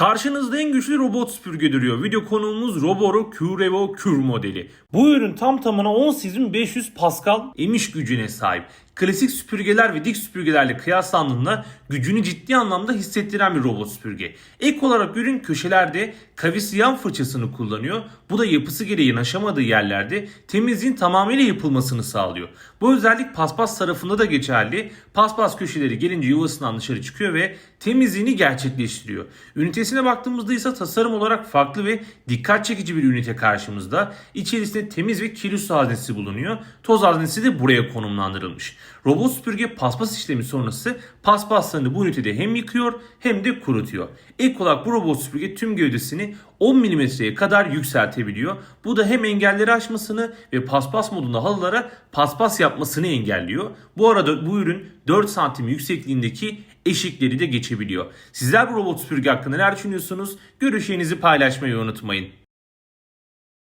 Karşınızda en güçlü robot süpürge duruyor. Video konuğumuz Roboro Q-Revo Kür modeli. Bu ürün tam tamına 18500 Pascal emiş gücüne sahip. Klasik süpürgeler ve dik süpürgelerle kıyaslandığında gücünü ciddi anlamda hissettiren bir robot süpürge. Ek olarak ürün köşelerde kavis yan fırçasını kullanıyor. Bu da yapısı gereği yanaşamadığı yerlerde temizliğin tamamıyla yapılmasını sağlıyor. Bu özellik paspas tarafında da geçerli. Paspas köşeleri gelince yuvasından dışarı çıkıyor ve temizliğini gerçekleştiriyor. Ünitesine baktığımızda ise tasarım olarak farklı ve dikkat çekici bir ünite karşımızda. İçerisinde temiz ve kirli su haznesi bulunuyor. Toz haznesi de buraya konumlandırılmış. Robot süpürge paspas işlemi sonrası paspaslarını bu ünitede hem yıkıyor hem de kurutuyor. Ek olarak bu robot süpürge tüm gövdesini 10 mm'ye kadar yükseltebiliyor. Bu da hem engelleri aşmasını ve paspas modunda halılara paspas yapmasını engelliyor. Bu arada bu ürün 4 santim yüksekliğindeki eşikleri de geçebiliyor. Sizler bu robot süpürge hakkında neler düşünüyorsunuz? Görüşlerinizi paylaşmayı unutmayın.